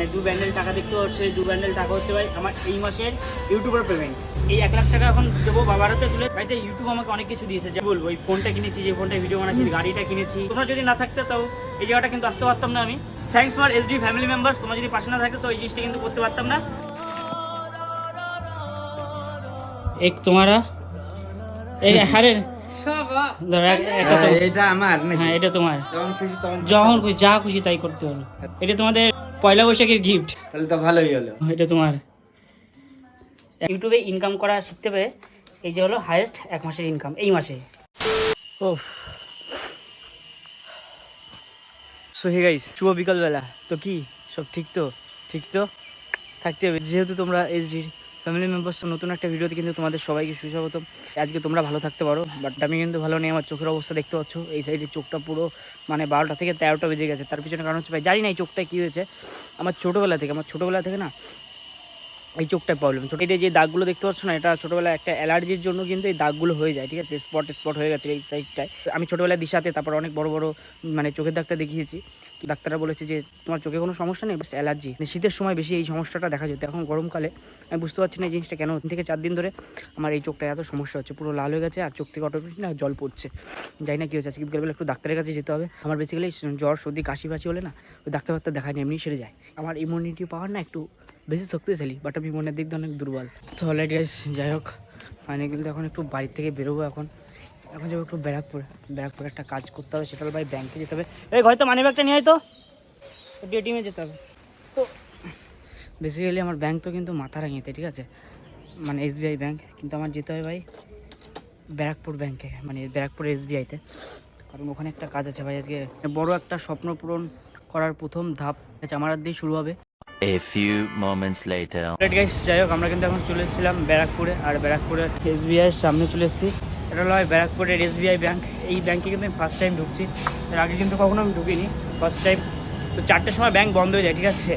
মানে দু ব্যান্ডেল টাকা দেখতে হচ্ছে দু ব্যান্ডেল টাকা হচ্ছে ভাই। আমার এই মাসের ইউটিউবের পেমেন্ট এই এক লাখ টাকা এখন দেবো বাবার হাতে তুলে। ভাই ইউটিউব আমাকে অনেক কিছু দিয়েছে যে বলব এই ফোনটা কিনেছি যে ফোনটা ভিডিও বানাচ্ছি গাড়িটা কিনেছি। তোমরা যদি না থাকতে তাও এই জায়গাটা কিন্তু আসতে পারতাম না আমি। Thanks for SD family members তোমরা যদি পাশে না থাকতে তো এই জিনিসটা কিন্তু করতে পারতাম না। এক তোমারা? এই হারে এটা আমার হ্যাঁ এটা তোমার। যখন খুশি যা খুশি তাই করতে হবে। এটা তোমাদের পয়লা বৈশাখের গিফট তাহলে তো ভালোই হলো। এটা তোমার ইউটিউবে ইনকাম করা শিখতে পেরে এই যে হলো হায়েস্ট এক মাসের ইনকাম এই মাসে। ও সো হে গাইস শুভ বিকালবেলা। তো কি? সব ঠিক তো? ঠিক তো? থাকতে হবে। যেহেতু তোমরা এসডির ফ্যামিলি মেম্বার্স নতুন একটা ভিডিওতে কিন্তু তোমাদের সবাইকে সুস্বাগতম। আজকে তোমরা ভালো থাকতে পারো বাট আমি কিন্তু ভালো নেই, আমার চোখের অবস্থা দেখতে পাচ্ছ। এই সাইডে চোখটা পুরো মানে বারোটা থেকে তেরোটা বেজে গেছে। তার পিছনে কারণ হচ্ছে ভাই, জানি না এই চোখটা কী হয়েছে। আমার ছোটোবেলা থেকে, আমার ছোটোবেলা থেকে না এই চোখটায় প্রবলেম ছোটো এই যে দাগগুলো দেখতে পাচ্ছ না, এটা ছোটোবেলায় একটা অ্যালার্জির জন্য কিন্তু এই দাগগুলো হয়ে যায়, ঠিক আছে? স্পট স্পট হয়ে গেছে এই সাইডটায় আমি ছোটোবেলায় দিশাতে তারপর অনেক বড় বড় মানে চোখের দাগটা দেখিয়েছি। ডাক্তাররা বলেছে যে তোমার চোখে কোনো সমস্যা নেই বাস অ্যালার্জি শীতের সময় বেশি এই সমস্যাটা দেখা যেত, এখন গরমকালে আমি বুঝতে পারছি না এই জিনিসটা কেন। থেকে চার দিন ধরে আমার এই চোখটা এত সমস্যা হচ্ছে, পুরো লাল হয়ে গেছে আর চোখ থেকে অটোমেটিক না জল পড়ছে। যাই না কী হচ্ছে আজকে বিকেলবেলা একটু ডাক্তারের কাছে যেতে হবে। আমার বেসিক্যালি জ্বর, সর্দি, কাশি ফাশি হলে না ওই ডাক্তার ফাক্তার দেখায় এমনি সেরে যায়। আমার ইমিউনিটি পাওয়ার না একটু বেশি শক্তিশালী বাট আমি মনের দিক দিয়ে অনেক দুর্বল। তো অলরেডি যাই হোক ফাইনালি কিন্তু এখন একটু বাড়ির থেকে বেরোবো এখন। এখন যাব একটু ব্যারাকপুরে ব্যারাকপুরে একটা কাজ করতে হবে সেটা হলো ভাই ব্যাংকে যেতে হবে। এই ঘরে তো মানি ব্যাগটা নিয়ে তো। এটিএমে যেতে হবে। তো বেসিক্যালি আমার ব্যাংক তো কিন্তু মাথা রাঙিয়েতে ঠিক আছে? মানে এসবিআই ব্যাংক কিন্তু আমার যেতে হবে ভাই ব্যারাকপুর ব্যাংকে মানে ব্যারাকপুর এসবিআইতে কারণ ওখানে একটা কাজ আছে ভাই আজকে বড় একটা স্বপ্ন পূরণ করার প্রথম ধাপ আছে? আমার হাত দিয়ে শুরু হবে। A few moments later. Right guys যাই হোক আমরা কিন্তু এখন চলে এসেছিলাম ব্যারাকপুরে আর ব্যারাকপুরে এসবিআইয়ের সামনে চলে এসেছি। এটা হলো ব্যারাকপুরের এসবিআই ব্যাঙ্ক এই ব্যাঙ্কে কিন্তু আমি ফার্স্ট টাইম ঢুকছি। এর আগে কিন্তু কখনো আমি ঢুকিনি। ফার্স্ট টাইম তো চারটের সময় ব্যাঙ্ক বন্ধ হয়ে যায়, ঠিক আছে?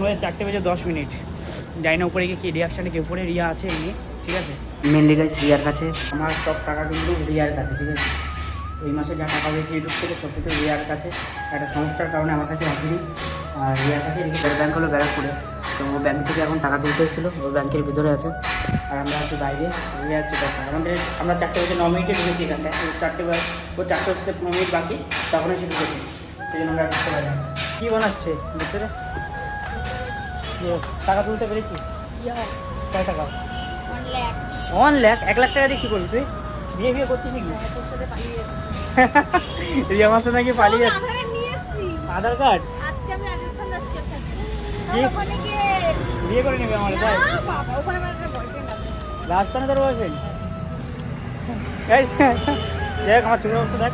মধ্যে চারটে বেজে দশ মিনিট। যাই না উপরে গিয়ে কি রিয়াকশানে কি উপরে রিয়া আছে এমনি, ঠিক আছে? মেনলি গাইস রিয়ার কাছে। আমার সব টাকা কিন্তু রিয়ার কাছে, ঠিক আছে? তো এই মাসে যা টাকা পেয়েছি ইউটিউব থেকে সব কিছু রিয়ার কাছে। একটা সমস্যার কারণে আমার কাছে রাখিনি আর রিয়ার কাছে রেখে ব্যাংক হলো ব্যারাকপুরে। তো ও ব্যাংক থেকে এখন টাকা তুলতে এসেছিল ও ব্যাংকের ভিতরে আছে। আর আমরা আছি বাইরে রিয়া হচ্ছে ব্যাংক আমাদের আমরা চারটে বাজে ন মিনিটে ঢুকেছি এখানটায়। তো চারটে বাজে ও চারটে বাজতে ন মিনিট বাকি তখন এসে ঢুকেছি। সেই জন্য আমরা ঢুকতে পারি কী বানাচ্ছে? ভিতরে? যে টাকা তুলতে পেরেছিস? কয় টাকা? ওয়ান লাখ এক লাখ টাকা দিয়ে কী করবি তুই? বিয়ে বিয়ে করছিস নাকি? রিয়া আমার সাথে নাকি পালিয়ে যাচ্ছে আধার কার্ড কি? বিয়ে করে নেবে আমার তাই রাজস্থানে তোর বয়ফ্রেন্ড দেখ আমার চুলের অবস্থা দেখ।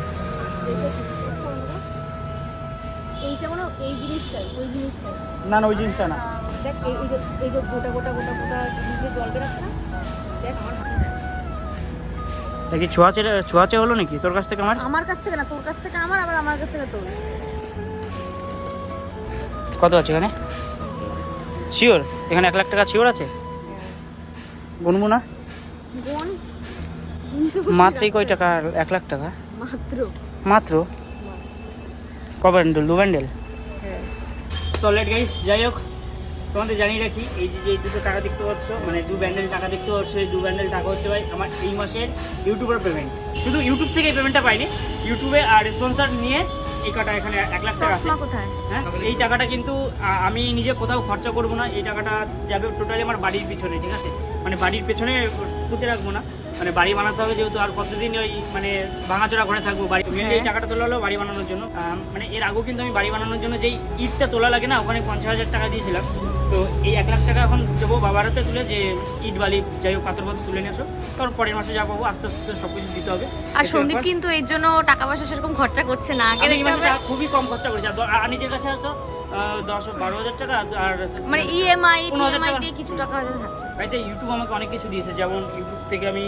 এইটা কোনো এই জিনিসটাই ওই জিনিসটাই। না না ওই জিনিসটা না। দেখ এই যে এই যে গোটা গোটা গোটা গোটা জল বেরাচ্ছে দেখ আমার দেখি ছোঁয়াচে ছোঁয়াচে হলো নাকি তোর কাছ থেকে আমার? আমার কাছ থেকে না তোর কাছ থেকে আমার আবার আমার কাছ থেকে তোর। কত আছে এখানে? শিওর এখানে এক লাখ টাকা শিওর আছে? গুনবো না? মাত্রই কয় টাকা? এক লাখ টাকা? মাত্র। মাত্র? ক ব্যান্ডেল দু ব্যান্ডেল সলিড গাইস যাই হোক। তোমাদের জানিয়ে রাখি এই যে যে দুটো টাকা দেখতে পাচ্ছ মানে দু ব্যান্ডেল টাকা দেখতে পাচ্ছ এই দু ব্যান্ডেল টাকা হচ্ছে ভাই আমার এই মাসের ইউটিউবের পেমেন্ট শুধু ইউটিউব থেকে এই পেমেন্টটা পাইনি ইউটিউবে আর স্পন্সর নিয়ে এই কাটা এখানে এক লাখ টাকা আছে। হ্যাঁ এই টাকাটা কিন্তু আমি নিজে কোথাও খরচা করব না এই টাকাটা যাবে টোটালি আমার বাড়ির পিছনে ঠিক আছে? মানে বাড়ির পেছনে পুঁতে রাখব না মানে বাড়ি বানাতে হবে যেহেতু আর কতদিন ওই মানে ভাঙাচোরা ঘরে থাকব বাড়ি। এই হ্যাঁ। টাকাটা তোলা হলো বাড়ি বানানোর জন্য। মানে এর আগেও কিন্তু আমি বাড়ি বানানোর জন্য যেই ইটটা তোলা লাগে না ওখানে পঞ্চাশ হাজার টাকা দিয়েছিলাম। তো এই এক লাখ টাকা এখন দেবো বাবার হাতে তুলে যে ইট বালি যাই হোক পাথর পাথর তুলে নিয়ে আসো তারপর পরের মাসে যা পাবো আস্তে আস্তে সব কিছু দিতে হবে। আর সন্দীপ কিন্তু এর জন্য টাকা পয়সা সেরকম খরচা করছে না। আগে দেখতে মানে হবে খুবই কম খরচা করেছি। আর নিজের কাছে হয়তো দশ বারো হাজার টাকা আর মানে ইএমআই হাজার টিএমআই। দিয়ে কিছু টাকা হয়তো থাকবে। ইউটিউব আমাকে অনেক কিছু দিয়েছে। যেমন ইউটিউব থেকে আমি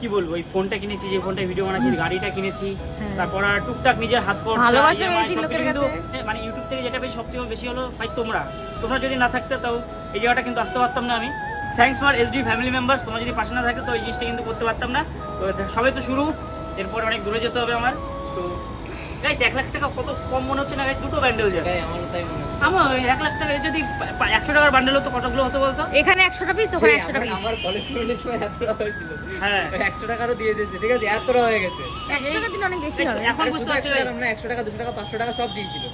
কি বলব এই ফোনটা কিনেছি যে ফোনটা ভিডিও বানাচ্ছি গাড়িটা কিনেছি হ্যাঁ। তারপর আর টুকটাক নিজের হাত খরচ ভালোবাসা পেয়েছি লোকের কাছে। হ্যাঁ, মানে ইউটিউব থেকে যেটা পেয়েছি সব থেকে বেশি হলো ভাই তোমরা। তোমরা যদি না থাকতে তাও এই জায়গাটা কিন্তু আসতে পারতাম না আমি। Thanks for SD family members তোমরা যদি পাশে না থাকে তো এই জিনিসটা কিন্তু করতে পারতাম না। তো সবাই তো শুরু এরপর অনেক দূরে যেতে হবে আমার। তো গাইস এক লাখ টাকা কত কম মনে হচ্ছে না? Guys? দুটো ব্যান্ডেল যায় আমার এক লাখ টাকা যদি একশো টাকার বান্ডেল হতো কতগুলো হতো বলতো? এখানে একশোটা পিস ওখানে একশোটা পিস আমার কলেজ স্টুডেন্টের সময় এতটা হয়েছিল। হ্যাঁ। একশো টাকারও দিয়ে দিয়েছে ঠিক আছে? এতটা হয়ে গেছে। একশো টাকা দিলে অনেক বেশি হবে। এখন বুঝতে পারছি একশো টাকা একশো টাকা দুশো টাকা পাঁচশো টাকা সব দিয়েছিল।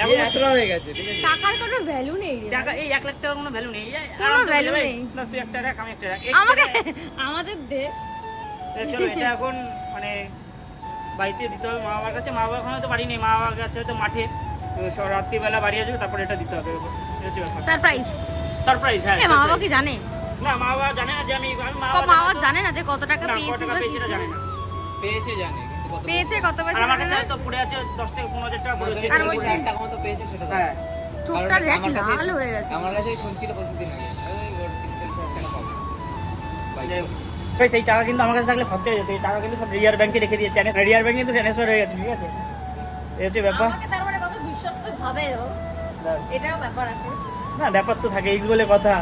এখন এতটা হয়ে গেছে টাকার কোনো ভ্যালু নেই। টাকা এই এক লাখ টাকার কোনো ভ্যালু নেই। কোনো আরামসে নেই। না, তুই একটা রাখ আমি একটা রাখ। আমাকে টাকা- আমাদের দে। চলো, এটা এখন মানে বাড়িতে দিতে হবে। মা বাবার কাছে মা বাবা এখন হয়তো বাড়ি নেই। মা বাবার কাছে হয়তো মাঠে সব রাত্রিবেলা বাড়ি আসবে তারপর এটা দিতে হবে। সারপ্রাইজ সারপ্রাইজ হ্যাঁ মা বাবা কি জানে? না মা বাবা জানে না যে আমি মা বাবা জানে না যে কত টাকা পেয়েছে টাকা জানে না। পেয়েছে জানে পেয়েছে কত পেয়েছে আমার জানে কাছে না? হয়তো পড়ে আছে দশ থেকে পনেরো হাজার টাকা পড়ে আছে। আর এক টাকা মতো পেয়েছে সেটা হ্যাঁ। চোখটা লাল হয়ে গেছে। আমার কাছে শুনছিল প্রতিদিন আগে। ওই ওর তিন টাকা পাবে। সেই টাকা কিন্তু আমার কাছে থাকলে খরচা হয়ে যেত। এই টাকা কিন্তু সব রিয়ার ব্যাংকে রেখে দিয়েছে। রিয়ার ব্যাংক কিন্তু ট্রান্সফার হয়ে গেছে ঠিক আছে? এই হচ্ছে ব্যাপার। মানে বিশ্বস্ত ভাবে এটাও ব্যাপার আছে। না ব্যাপার তো থাকে এক্স বলে কথা।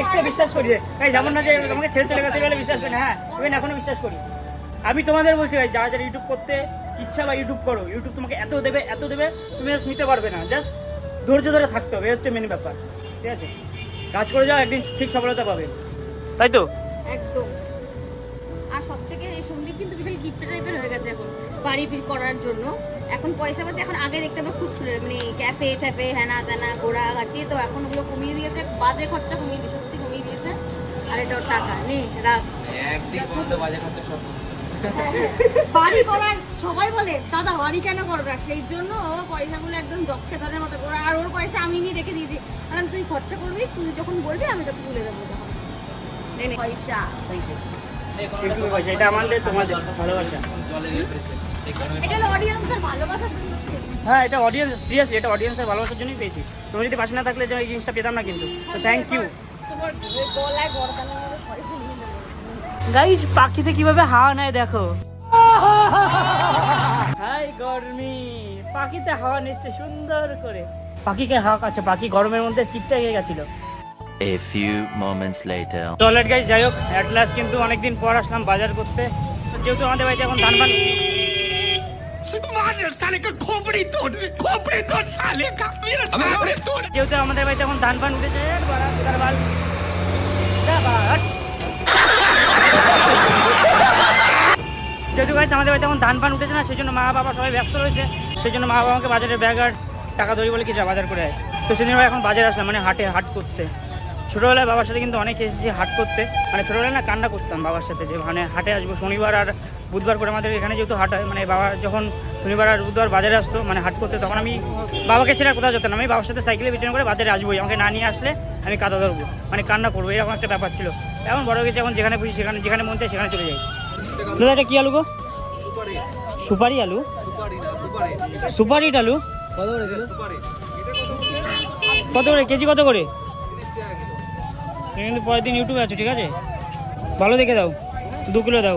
এক্সট্রা বিশ্বাস করি। ভাই যেমন না যে তোমাকে ছেড়ে চলে গেছে বলে বিশ্বাস করি হ্যাঁ? ইভেন এখনও বিশ্বাস করি। আমি তোমাদের বলছি ভাই যারা যারা ইউটিউব করতে ইচ্ছা বা ইউটিউব করো ইউটিউব তোমাকে এত দেবে এত দেবে তুমি জাস্ট নিতে পারবে না। জাস্ট ধৈর্য ধরে থাকতে হবে এই হচ্ছে মেন ব্যাপার। ঠিক আছে? কাজ করে যাও একদিন ঠিক সফলতা পাবে। তাই তো? একদম। আর সব থেকে এই সন্দীপ কিন্তু বিশাল গিফট টাইপের হয়ে গেছে এখন বাড়ি ফির করার জন্য। এখন পয়সা পাতি এখন আগে দেখতে খুব মানে ক্যাফে ট্যাফে হ্যানা ত্যানা ঘোরা ঘাটি তো এখন ওগুলো কমিয়ে দিয়েছে বাজে খরচা কমিয়ে দিয়েছে সত্যি কমিয়ে দিয়েছে। আর এটা টাকা নে রাখ। বাড়ি করার সবাই বলে দাদা বাড়ি কেন করবে? সেই জন্য ও পয়সাগুলো একদম জক্ষে ধরার মতো করে আর ওর পয়সা আমি নিয়ে রেখে দিয়েছি। কারণ তুই খরচা করবি তুই যখন বলবি আমি তোকে তুলে দেবো পয়সা। থ্যাংক ইউ এটা আমাদের তোমাদের ভালোবাসা। হ্যাঁ এটা অডিয়েন্স সিরিয়াসলি এটা অডিয়েন্সের ভালোবাসার জন্যই পেয়েছি। তুমি যদি পাশে না থাকলে এই জিনিসটা পেতাম না কিন্তু। তো থ্যাংক ইউ পাখিতে কীভাবে হাওয়া নেয় দেখো। হাই গরমি। পাখিতে হাওয়া নিচ্ছে সুন্দর করে। পাখিকে হাওয়া কাছে পাখি গরমের মধ্যে চিপটে গিয়ে গেছিল। A few moments later. Toilet guys যাই হোক অ্যাটলাস কিন্তু অনেকদিন পর আসলাম বাজার করতে। তো যেহেতু আমাদের বাড়িতে এখন ধান যেহেতু আমাদের বাড়িতে এখন ধান ফান উঠেছে। যেহেতু গাইছে আমাদের বাড়িতে এখন ধান ফান উঠেছে না সেই জন্য মা বাবা সবাই ব্যস্ত রয়েছে। সেই জন্য মা বাবা আমাকে বাজারে ব্যাগ আর টাকা ধরি বলে কি যা বাজার করে আয়। তো সেদিন এখন বাজারে আসলাম মানে হাটে হাট করতে। ছোটোবেলায় বাবার সাথে কিন্তু অনেক এসেছি হাট করতে। মানে ছোটোবেলায় না কান্না করতাম বাবার সাথে যে মানে হাটে আসব, শনিবার আর বুধবার করে আমাদের এখানে যেহেতু হাট হয় মানে বাবা যখন শনিবার আর বুধবার বাজারে আসতো মানে হাট করতে, তখন আমি বাবাকে ছেড়ে কোথাও যেতাম আমি বাবার সাথে সাইকেলে বিচরণ করে বাজারে আসবোই, আমাকে না নিয়ে আসলে আমি কাদা ধরবো মানে কান্না করব, এরকম একটা ব্যাপার ছিল। এখন বড় গেছে, এখন যেখানে খুশি সেখানে, যেখানে মন চায় সেখানে চলে যাই। দাদা, এটা কি আলু গো? সুপারি আলু? সুপারিট আলু? কত করে, কেজি? কত করে? তুমি কিন্তু পরের দিন ইউটিউবে আছো ঠিক আছে? ভালো দেখে দাও দু কিলো দাও।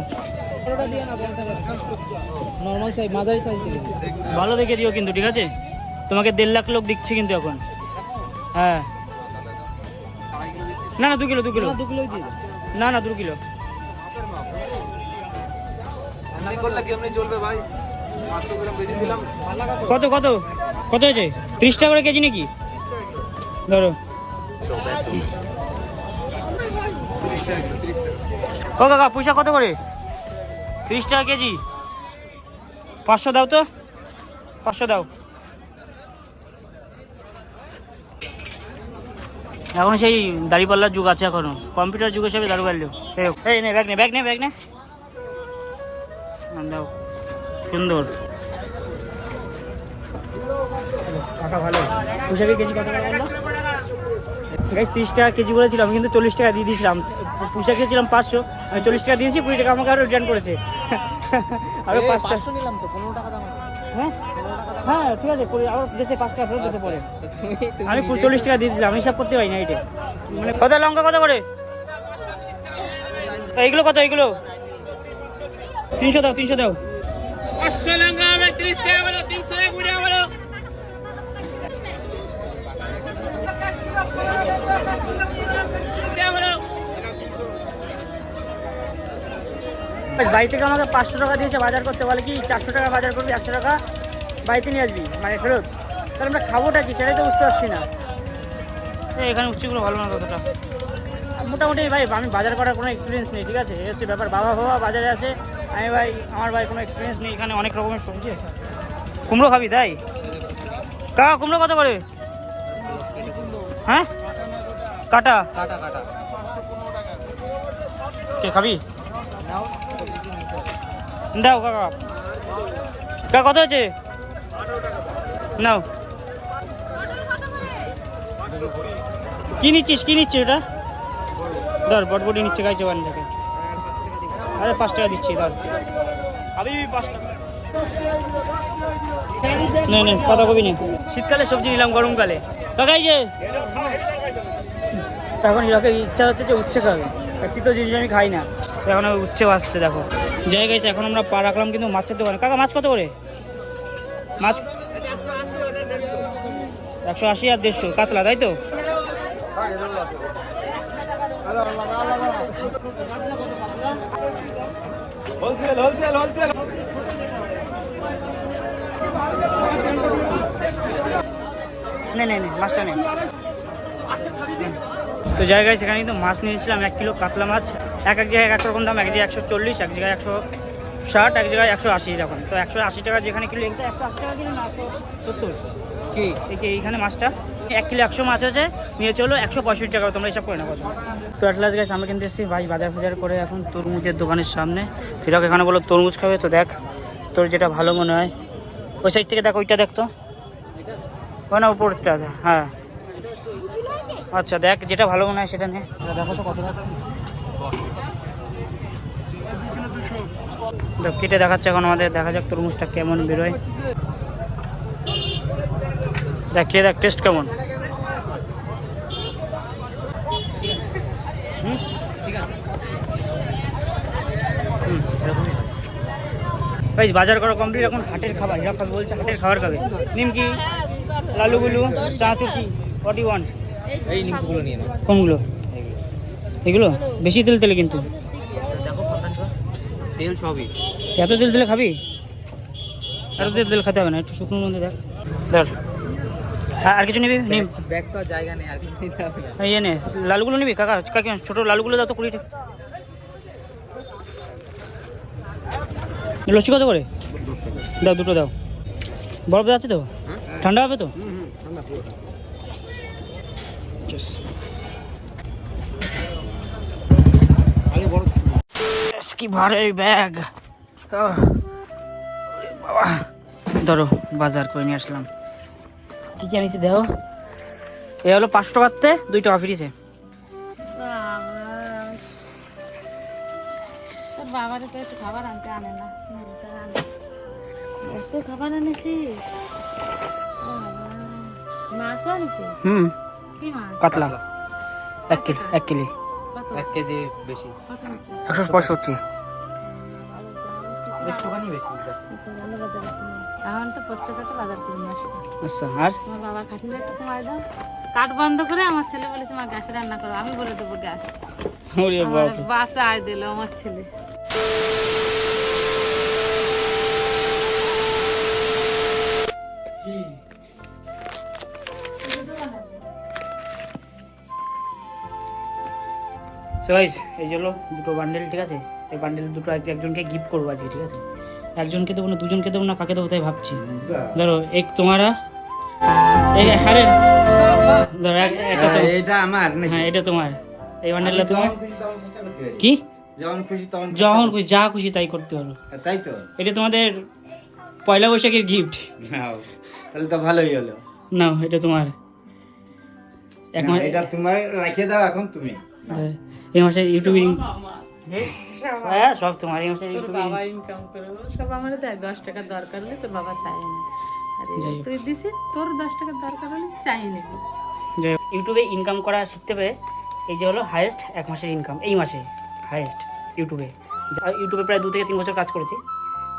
নর্মাল সাইজ মাদারি সাইজ ভালো দেখে দিও কিন্তু ঠিক আছে? তোমাকে দেড় লাখ লোক দিচ্ছি কিন্তু এখন। হ্যাঁ। না না দু কিলো দু কিলো। দু কিলো না না দু কিলো। কত কত? কত হয়েছে? ত্রিশ টাকা করে কেজি নাকি? ধরো। ও কাকা পয়সা কত করে? ত্রিশ টাকা কেজি। পাঁচশো দাও তো। পাঁচশো দাও। এখন সেই দাড়িপাল্লার যুগ আছে এখনও। কম্পিউটার যুগ হিসেবে দাঁড়ু পারলেও এই নে, ব্যাগ নে ব্যাগ নে ব্যাগ নে। দাও। সুন্দর। টাকা ভালো কেজি কত টাকা তিরিশ টাকা কেজি বলেছিলাম কিন্তু চল্লিশ টাকা দিয়ে দিয়েছিলাম। পুষা খেয়েছিলাম পাঁচশো আমি চল্লিশ টাকা দিয়েছি কুড়ি টাকা আমাকে আরও রিটার্ন করেছে। আরও পাঁচশো নিলাম তো পনেরো টাকা দাম হ্যাঁ? হ্যাঁ ঠিক আছে কুড়ি আরও দেশে পাঁচ টাকা ফেরত দেশে পরে। আমি চল্লিশ টাকা দিয়ে দিলাম হিসাব করতে পারি না এটা। মানে কত লঙ্কা কত করে? এইগুলো কত এইগুলো? তিনশো দাও তিনশো দাও। বাড়ি থেকে আমাকে পাঁচশো টাকা দিয়েছে বাজার করতে বলে কি চারশো টাকা বাজার করবি একশো টাকা বাড়িতে নিয়ে আসবি মানে ফেরত। তাহলে আমরা খাবোটা কি সেটাই তো বুঝতে পারছি না। এখানে উচ্চগুলো ভালো না কতটা মোটামুটি ভাই আমি বাজার করার কোনো এক্সপিরিয়েন্স নেই ঠিক আছে? এই হচ্ছে ব্যাপার বাবা বাবা বাজারে আসে আমি ভাই আমার ভাই কোনো এক্সপিরিয়েন্স নেই এখানে অনেক রকমের সবজি কুমড়ো খাবি তাই? কাকা কুমড়ো কত করে? হ্যাঁ? কাটা? কাটা কাটা। কে খাবি? দাও কাকা। কাকা কত হচ্ছে নাও। কি নিচ্ছিস? কি নিচ্ছিস এটা ধর বটবটি নিচ্ছে গাইছে ওখান থেকে। আরে পাঁচ টাকা দিচ্ছি ধর। খাবি পাঁচ টাকা। নেই নেই পাতাকপি নেই শীতকালে সবজি নিলাম গরমকালে। কাকা এই যে। এখন ইরাকে ইচ্ছা হচ্ছে যে উচ্ছে খাবে। একটি তো জিনিস আমি খাই না। এখন উচ্ছে আসছে দেখো। যাই গেছে এখন আমরা পা রাখলাম কিন্তু মাছের দোকানে কাকা মাছ কত করে? মাছ একশো আশি আর দেড়শো কাতলা তাই তো? মাছটা নে। তো জায়গায় সেখানে কিন্তু মাছ নিয়েছিলাম এক কিলো কাতলা মাছ। এক এক জায়গায় এক রকম দাম এক জায়গায় একশো চল্লিশ এক জায়গায় একশো ষাট এক জায়গায় একশো আশি এরকম। তো একশো আশি টাকা যেখানে কিলো একশো আশি টাকা কিলো না একশো সত্তর। কি? এই এইখানে মাছটা এক কিলো একশো মাছ আছে নিয়ে চলো একশো পঁয়ষট্টি টাকা তোমরা হিসাব করে না কত। তো অ্যাটলাস গাছ আমরা কিন্তু এসেছি ভাই বাজার ফাজার করে এখন তরমুজের দোকানের সামনে। ফিরাক এখানে বলো তরমুজ খাবে তো দেখ তোর যেটা ভালো মনে হয়। ওই সাইড থেকে দেখ ওইটা দেখ তো। ওই না উপরটা হ্যাঁ। আচ্ছা দেখ যেটা ভালো মনে হয় সেটা নে। দেখো তো কত দেখ কেটে দেখাচ্ছে এখন আমাদের দেখা যাক তরমুজটা কেমন বেরোয়। দেখ খেয়ে দেখ টেস্ট কেমন। ভাই বাজার করা কমপ্লিট এখন হাটের খাবার খাবে বলছে হাটের খাবার খাবে। নিমকি লালুগুলু চাঁচুকি ফর্টি ওয়ান এই নিমকুগুলো নিয়ে কোনগুলো? এগুলো? বেশি তেল তেলে কিন্তু। তেল সবই। এত তেল তেলে খাবি? এত তেল তেল খেতে হবে না একটু শুকনো মধ্যে দেখ। ধর। আর- কিছু নিবি? নিম। ব্যাগ তো জায়গা নেই আর কিছু নিতে হবে না। এই নে লালুগুলো নিবি? কাকা কাকি ছোট লালুগুলো দাও তো কুড়ি টাকা লস্যি কত করে? দাও দুটো দাও। বরফ আছে তো? ঠান্ডা হবে তো? Yes. কি ভারে ব্যাগ। বাবা। ধরো বাজার করে নিয়ে আসলাম। কি কি আনিছি দেখো? এ হলো পাঁচশো টাকাতে দুই টাকা ফিরিছে বাবার তো একটু খাবার আনতে আনে না। এত খাবার আনেছি। মাছও আনেছি? হুম। কি কাতলা। এক কিলো এক কিলো এক কেজি বেশি। একশো পঁয়ষট্টি। একটুখানি বেশি ব্যাস। ভালো বাজার আছে। না। এখন তো প্রত্যেকটা বাজার করে নিয়ে আসি আচ্ছা আর? তোমার বাবার খাটিলে একটু কমাই দাও। কাঠ বন্ধ করে আমার ছেলে বলে তোমার গ্যাসে রান্না করো। আমি বলে দেবো গ্যাস। ওরে আমার আয় দিল আমার ছেলে। সো গাইস এই হলো দুটো বান্ডেল ঠিক আছে? এই বান্ডেল দুটো আজকে একজনকে গিফট করব আজকে ঠিক আছে? একজনকে দেবো না দুজনকে দেবো না কাকে দেবো তাই ভাবছি। ধরো এক তোমারা এই আরে ধরো একটা তো এটা আমার হ্যাঁ এটা তোমার। এই বান্ডেলটা তোমার। কি? যখন খুশি তখন যখন খুশি যা খুশি তাই করতে পারো। তাই তো। এটা তোমাদের পয়লা বৈশাখের গিফট। তাহলে তো ভালোই হলো। নাও এটা তোমার। না, মাস এটা তোমার রেখে দাও এখন তুমি। হ্যাঁ, এই মাসে ইউটিউবে হ্যাঁ সব তোমার এই মাসে ইউটিউবে বাবা ইনকাম করে সব আমার দেয় দশ টাকার দরকার হলে তোর বাবা চাই না। আরে। তুই দিছিস তোর দশ টাকার দরকার হলে চাই না। ইউটিউবে ইনকাম করা শিখতে পেরে এই যে হলো হাইয়েস্ট এক মাসের ইনকাম এই মাসে হাইয়েস্ট ইউটিউবে ইউটিউবে প্রায় দু থেকে তিন বছর কাজ করেছি।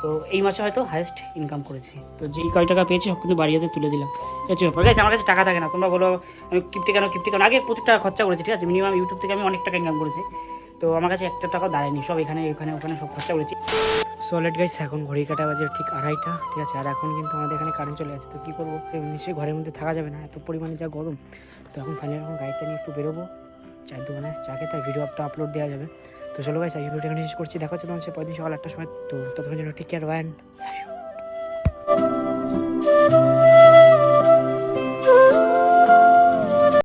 তো এই মাসে হয়তো হাইয়েস্ট ইনকাম করেছি। তো যেই কয় টাকা পেয়েছি সব কিন্তু বাড়িতে তুলে দিলাম। এই ব্যাপার। Guys, আমার কাছে টাকা থাকে না। তোমরা বলো আমি কিপ্টি কেন কিপ্টি কেন? আগে প্রচুর টাকা খরচা করেছি ঠিক আছে? মিনিমাম ইউটিউব থেকে আমি অনেক টাকা ইনকাম করেছি। তো আমার কাছে একটা টাকাও দাঁড়ায়নি। সব এখানে ওখানে ওখানে সব খরচা করেছি। সলেট গাইস এখন ঘড়ি কাটা বাজে ঠিক আড়াইটা ঠিক আছে? আর এখন কিন্তু আমাদের এখানে কারেন্ট চলে গেছে। তো কী করব? নিশ্চয়ই ঘরের মধ্যে থাকা যাবে না। এত পরিমাণে যা গরম। তো এখন ফাইনালি এখন গাড়িটা নিয়ে একটু বেরোবো। চায়ের দোকানে চা খেতে। ভিডিও আপটা আপলোড দেওয়া যাবে। তো চলো গাইস এই ভিডিওটা এখানে শেষ করছি। দেখা হচ্ছে তোমার সে পরদিন সকাল আটটার সময়। তো ততক্ষণ জন্য ঠিক কেয়ার বাই